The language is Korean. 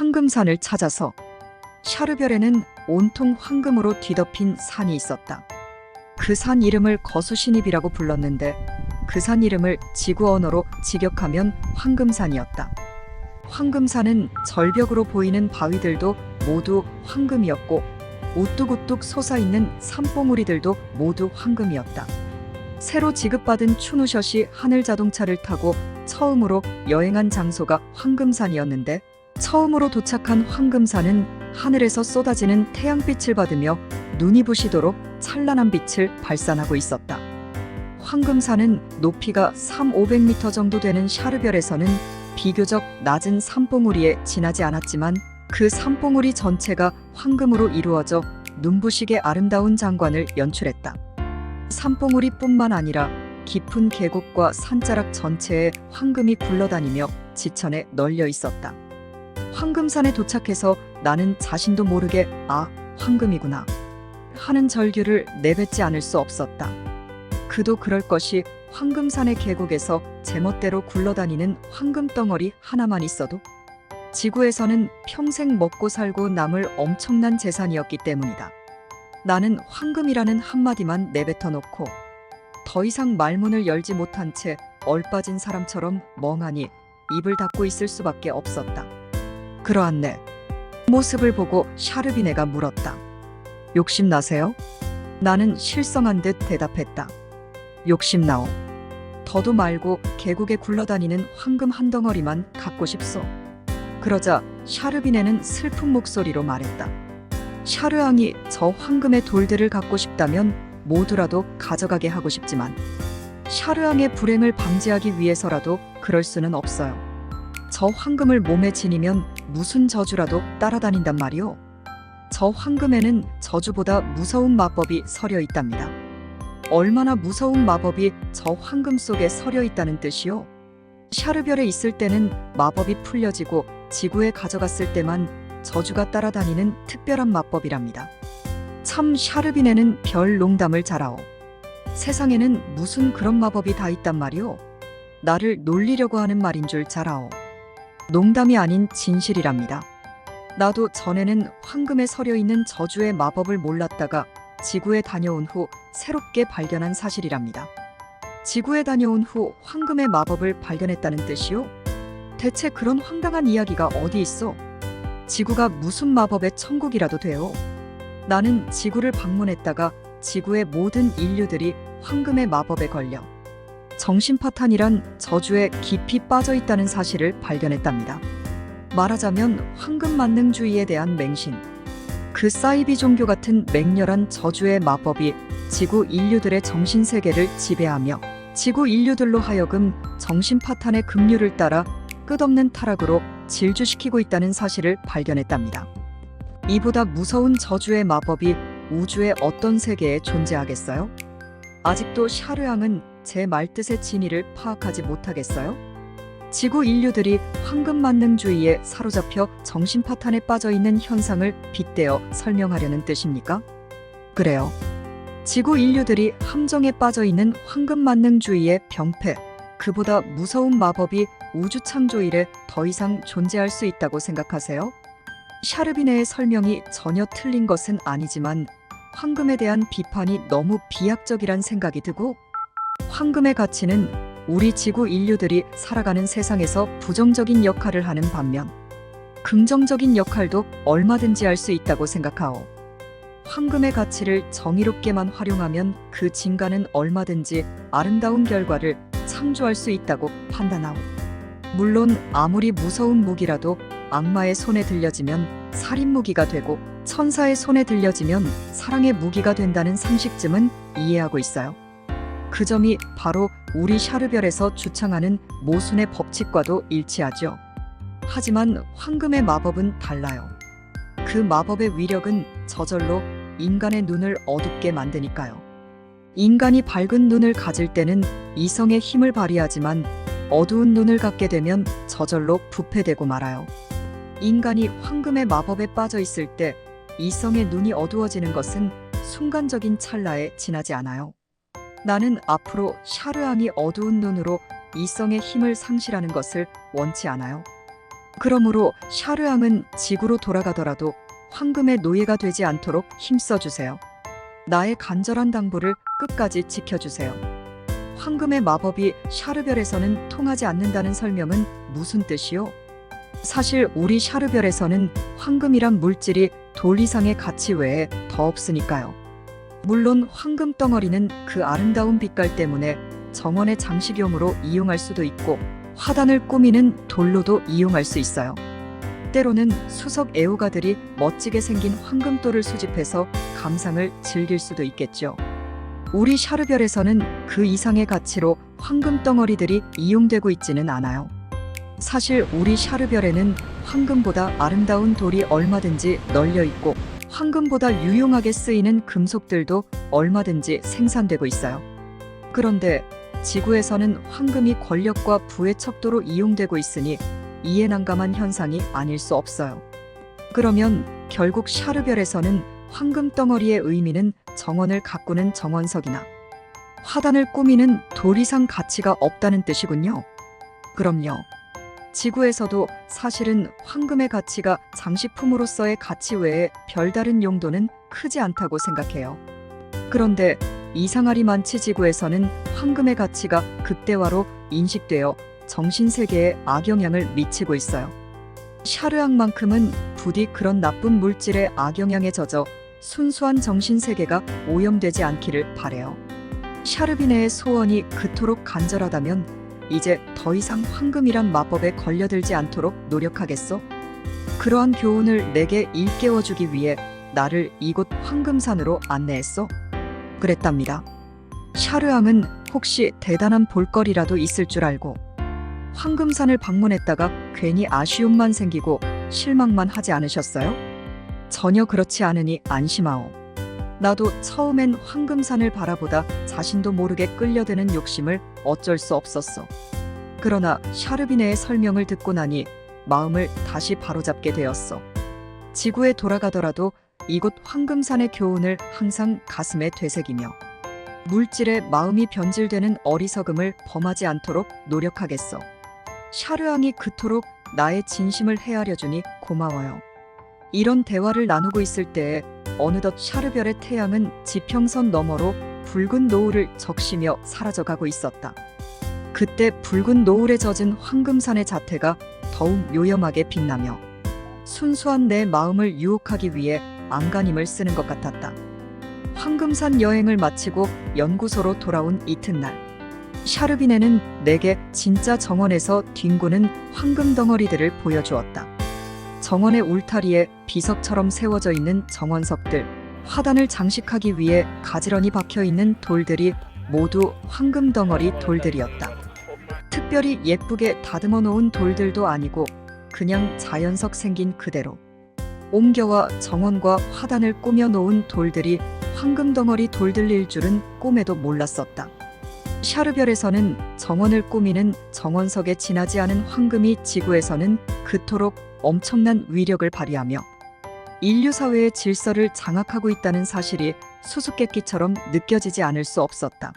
황금산을 찾아서 샤르별에는 온통 황금으로 뒤덮인 산이 있었다. 그 산 이름을 거수신입이라고 불렀는데 그 산 이름을 지구 언어로 직역하면 황금산이었다. 황금산은 절벽으로 보이는 바위들도 모두 황금이었고 우뚝우뚝 솟아있는 산봉우리들도 모두 황금이었다. 새로 지급받은 추누셔시 하늘 자동차를 타고 처음으로 여행한 장소가 황금산이었는데 처음으로 도착한 황금산은 하늘에서 쏟아지는 태양빛을 받으며 눈이 부시도록 찬란한 빛을 발산하고 있었다. 황금산은 높이가 3, 500m 정도 되는 샤르별에서는 비교적 낮은 산봉우리에 지나지 않았지만 그 산봉우리 전체가 황금으로 이루어져 눈부시게 아름다운 장관을 연출했다. 산봉우리뿐만 아니라 깊은 계곡과 산자락 전체에 황금이 굴러다니며 지천에 널려 있었다. 황금산에 도착해서 나는 자신도 모르게 아, 황금이구나 하는 절규를 내뱉지 않을 수 없었다. 그도 그럴 것이 황금산의 계곡에서 제멋대로 굴러다니는 황금 덩어리 하나만 있어도 지구에서는 평생 먹고 살고 남을 엄청난 재산이었기 때문이다. 나는 황금이라는 한마디만 내뱉어 놓고 더 이상 말문을 열지 못한 채 얼빠진 사람처럼 멍하니 입을 닫고 있을 수밖에 없었다. 그러한 내 모습을 보고 샤르비네가 물었다. 욕심 나세요? 나는 실성한 듯 대답했다. 욕심 나오. 더도 말고 계곡에 굴러다니는 황금 한 덩어리만 갖고 싶소. 그러자 샤르비네는 슬픈 목소리로 말했다. 샤르앙이 저 황금의 돌들을 갖고 싶다면 모두라도 가져가게 하고 싶지만 샤르앙의 불행을 방지하기 위해서라도 그럴 수는 없어요. 저 황금을 몸에 지니면 무슨 저주라도 따라다닌단 말이오. 저 황금에는 저주보다 무서운 마법이 서려 있답니다. 얼마나 무서운 마법이 저 황금 속에 서려 있다는 뜻이요? 샤르별에 있을 때는 마법이 풀려지고 지구에 가져갔을 때만 저주가 따라다니는 특별한 마법이랍니다. 참 샤르빈에는 별 농담을 잘하오. 세상에는 무슨 그런 마법이 다 있단 말이오. 나를 놀리려고 하는 말인 줄 잘 아오. 농담이 아닌 진실이랍니다. 나도 전에는 황금에 서려 있는 저주의 마법을 몰랐다가 지구에 다녀온 후 새롭게 발견한 사실이랍니다. 지구에 다녀온 후 황금의 마법을 발견했다는 뜻이요? 대체 그런 황당한 이야기가 어디 있어? 지구가 무슨 마법의 천국이라도 돼요. 나는 지구를 방문했다가 지구의 모든 인류들이 황금의 마법에 걸려 정신파탄이란 저주에 깊이 빠져 있다는 사실을 발견했답니다. 말하자면 황금 만능주의에 대한 맹신. 그 사이비 종교 같은 맹렬한 저주의 마법이 지구 인류들의 정신 세계를 지배하며 지구 인류들로 하여금 정신 파탄의 급류를 따라 끝없는 타락으로 질주시키고 있다는 사실을 발견했답니다. 이보다 무서운 저주의 마법이 우주의 어떤 세계에 존재하겠어요? 아직도 샤르앙은 제 말뜻의 진위를 파악하지 못하겠어요? 지구 인류들이 황금 만능주의에 사로잡혀 정신 파탄에 빠져 있는 현상을 빗대어 설명하려는 뜻입니까? 그래요. 지구 인류들이 함정에 빠져 있는 황금 만능주의의 병폐, 그보다 무서운 마법이 우주 창조 이래 더 이상 존재할 수 있다고 생각하세요? 샤르비네의 설명이 전혀 틀린 것은 아니지만 황금에 대한 비판이 너무 비약적이란 생각이 드고 황금의 가치는 우리 지구 인류들이 살아가는 세상에서 부정적인 역할을 하는 반면 긍정적인 역할도 얼마든지 할 수 있다고 생각하오. 황금의 가치를 정의롭게만 활용하면 그 진가는 얼마든지 아름다운 결과를 창조할 수 있다고 판단하오. 물론 아무리 무서운 무기라도 악마의 손에 들려지면 살인 무기가 되고 천사의 손에 들려지면 사랑의 무기가 된다는 상식쯤은 이해하고 있어요. 그 점이 바로 우리 샤르별에서 주창하는 모순의 법칙과도 일치하죠. 하지만 황금의 마법은 달라요. 그 마법의 위력은 저절로 인간의 눈을 어둡게 만드니까요. 인간이 밝은 눈을 가질 때는 이성의 힘을 발휘하지만 어두운 눈을 갖게 되면 저절로 부패되고 말아요. 인간이 황금의 마법에 빠져 있을 때 이성의 눈이 어두워지는 것은 순간적인 찰나에 지나지 않아요. 나는 앞으로 샤르앙이 어두운 눈으로 이성의 힘을 상실하는 것을 원치 않아요. 그러므로 샤르앙은 지구로 돌아가더라도 황금의 노예가 되지 않도록 힘써주세요. 나의 간절한 당부를 끝까지 지켜주세요. 황금의 마법이 샤르별에서는 통하지 않는다는 설명은 무슨 뜻이요? 사실 우리 샤르별에서는 황금이란 물질이 돌 이상의 가치 외에 더 없으니까요. 물론 황금 덩어리는 그 아름다운 빛깔 때문에 정원의 장식용으로 이용할 수도 있고 화단을 꾸미는 돌로도 이용할 수 있어요. 때로는 수석 애호가들이 멋지게 생긴 황금돌을 수집해서 감상을 즐길 수도 있겠죠. 우리 샤르별에서는 그 이상의 가치로 황금 덩어리들이 이용되고 있지는 않아요. 사실 우리 샤르별에는 황금보다 아름다운 돌이 얼마든지 널려 있고 황금보다 유용하게 쓰이는 금속들도 얼마든지 생산되고 있어요. 그런데 지구에서는 황금이 권력과 부의 척도로 이용되고 있으니 이해 난감한 현상이 아닐 수 없어요. 그러면 결국 샤르별에서는 황금 덩어리의 의미는 정원을 가꾸는 정원석이나 화단을 꾸미는 돌 이상 가치가 없다는 뜻이군요. 그럼요. 지구에서도 사실은 황금의 가치가 장식품으로서의 가치 외에 별다른 용도는 크지 않다고 생각해요. 그런데 이상하리 많지 지구에서는 황금의 가치가 극대화로 인식되어 정신세계에 악영향을 미치고 있어요. 샤르앙만큼은 부디 그런 나쁜 물질의 악영향에 젖어 순수한 정신세계가 오염되지 않기를 바래요. 샤르비네의 소원이 그토록 간절하다면 이제 더 이상 황금이란 마법에 걸려들지 않도록 노력하겠소? 그러한 교훈을 내게 일깨워주기 위해 나를 이곳 황금산으로 안내했소? 그랬답니다. 샤르앙은 혹시 대단한 볼거리라도 있을 줄 알고 황금산을 방문했다가 괜히 아쉬움만 생기고 실망만 하지 않으셨어요? 전혀 그렇지 않으니 안심하오. 나도 처음엔 황금산을 바라보다 자신도 모르게 끌려드는 욕심을 어쩔 수 없었어. 그러나 샤르비네의 설명을 듣고 나니 마음을 다시 바로잡게 되었어. 지구에 돌아가더라도 이곳 황금산의 교훈을 항상 가슴에 되새기며 물질에 마음이 변질되는 어리석음을 범하지 않도록 노력하겠어. 샤르앙이 그토록 나의 진심을 헤아려 주니 고마워요. 이런 대화를 나누고 있을 때에 어느덧 샤르별의 태양은 지평선 너머로 붉은 노을을 적시며 사라져가고 있었다. 그때 붉은 노을에 젖은 황금산의 자태가 더욱 요염하게 빛나며 순수한 내 마음을 유혹하기 위해 안간힘을 쓰는 것 같았다. 황금산 여행을 마치고 연구소로 돌아온 이튿날, 샤르비네는 내게 진짜 정원에서 뒹구는 황금 덩어리들을 보여주었다. 정원의 울타리에 비석처럼 세워져 있는 정원석들, 화단을 장식하기 위해 가지런히 박혀 있는 돌들이 모두 황금 덩어리 돌들이었다. 특별히 예쁘게 다듬어 놓은 돌들도 아니고 그냥 자연석 생긴 그대로. 옮겨와 정원과 화단을 꾸며 놓은 돌들이 황금 덩어리 돌들일 줄은 꿈에도 몰랐었다. 샤르별에서는 정원을 꾸미는 정원석에 지나지 않은 황금이 지구에서는 그토록 엄청난 위력을 발휘하며 인류 사회의 질서를 장악하고 있다는 사실이 수수께끼처럼 느껴지지 않을 수 없었다.